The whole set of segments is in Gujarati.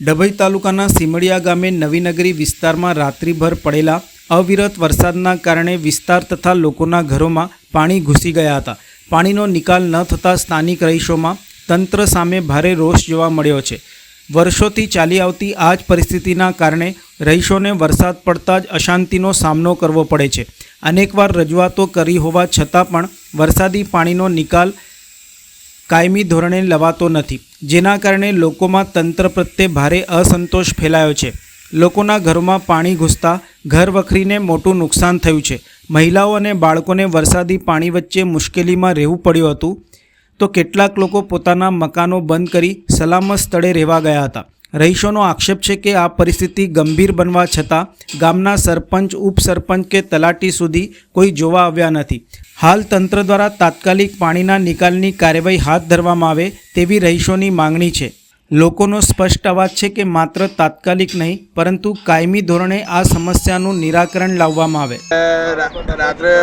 ડભોઈ તાલુકાના સીમડિયા ગામે નવીનગરી વિસ્તારમાં રાત્રિભર પડેલા અવિરત વરસાદના કારણે વિસ્તાર તથા લોકોના ઘરોમાં પાણી ઘૂસી ગયા હતા. પાણીનો નિકાલ ન થતાં સ્થાનિક રહીશોમાં તંત્ર સામે ભારે રોષ જોવા મળ્યો છે. વર્ષોથી ચાલી આવતી આ જ પરિસ્થિતિના કારણે રહીશોને વરસાદ પડતા જ અશાંતિનો સામનો કરવો પડે છે. અનેકવાર રજૂઆતો કરી હોવા છતાં પણ વરસાદી પાણીનો નિકાલ કાયમી ધોરણે લવાતો નથી. જેના કારણે લોકોમાં તંત્ર પ્રત્યે ભારે અસંતોષ ફેલાયો છે. લોકોના ઘરોમાં પાણી ઘૂસતા, ઘર વખરીને મોટું નુકસાન થયું છે. મહિલાઓ અને બાળકોને વરસાદી પાણી વચ્ચે મુશ્કેલીમાં રહેવું પડ્યું હતું. તો કેટલાક લોકો પોતાના મકાનો બંધ કરી સલામત સ્થળે રહેવા ગયા હતા. રહીશોનો આક્ષેપ છે કે આ પરિસ્થિતિ ગંભીર બનવા છતાં ગામના સરપંચ ઉપસરપંચ કે તલાટી સુધી કોઈ જોવા આવ્યા નથી. હાલ તંત્ર દ્વારા તાત્કાલિક પાણીના નિકાલની કાર્યવાહી હાથ ધરવામાં આવે તેવી રહીશોની માંગણી છે. લોકોનો સ્પષ્ટ અવાજ છે કે માત્ર તાત્કાલિક નહીં પરંતુ કાયમી ધોરણે આ સમસ્યાનું નિરાકરણ લાવવામાં આવે. રાત્રે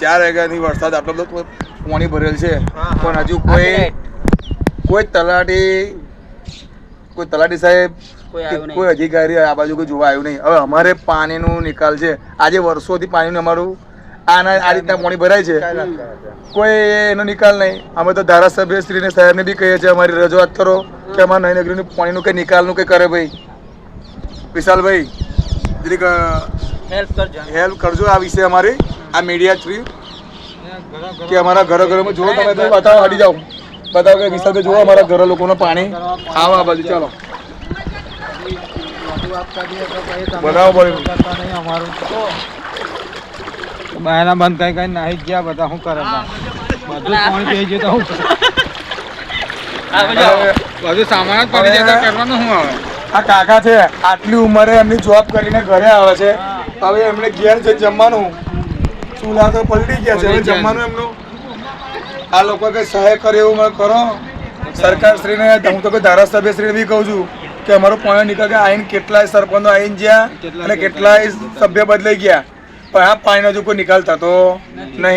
ચાર વાગ્યાની વરસાદ આટલો બધો પાણી ભરેલ છે. પણ હજુ કોઈ કોઈ તલાટી કોઈ તલાટી સાહેબ કોઈ અધિકારી આ બાજુ કોઈ જોવા આવ્યું નહીં. હવે અમારે પાણીનું નિકાલ છે. આજે વર્ષોથી પાણીનું અમારું આના આ રીતના પાણી ભરાય છે. કોઈ એનો નિકાલ નહીં. અમે તો ધારાસભ્ય શ્રીને સાહેબને બી કહીએ છીએ અમારી રજૂઆત કરો કે અમારા નયનગરીનું પાણીનું કંઈ નિકાલનું કંઈ કરે ભાઈ. વિશાલભાઈ જરીક હેલ્પ કરજો. આ વિશે અમારી આ મીડિયા થ્રુ કે અમારા ઘરો ઘરોમાં જોવો તમે બતાવો હટી જાઓ. બતાવો કે વિશાલભાઈ જોવો અમારા ઘર લોકોનું પાણી આવો આ બાજુ ચાલો. બનાવો પડે બાયના બંધ કઈ કઈ નાહી ગયા બધા શું કરે બધું? પાણી પી ગયું તો શું બધું સામાન જ પડી જતા કરવાનું શું આવે? આ કાકા છે આટલી ઉંમરે એમની જોબ કરીને ઘરે આવે છે. હવે એમને ઘેર છે જમવાનું. ચૂલા તો પલટી ગયા છે હવે પલટી ગયા છે. જમવાનું એમનું આ લોકો કઈ સહાય કરે એવું મને કરો. સરકાર શ્રીને હું તો કોઈ ધારાસભ્ય શ્રીને બી કહું છું કે અમારો પાણી નીકળ કે આઈન કેટલાય સરપંચો આઈન જ્યાં અને કેટલાય સભ્ય બદલાઈ ગયા. પણ આ પાણીનો હજુ કોઈ નિકાલ થતો નહીં.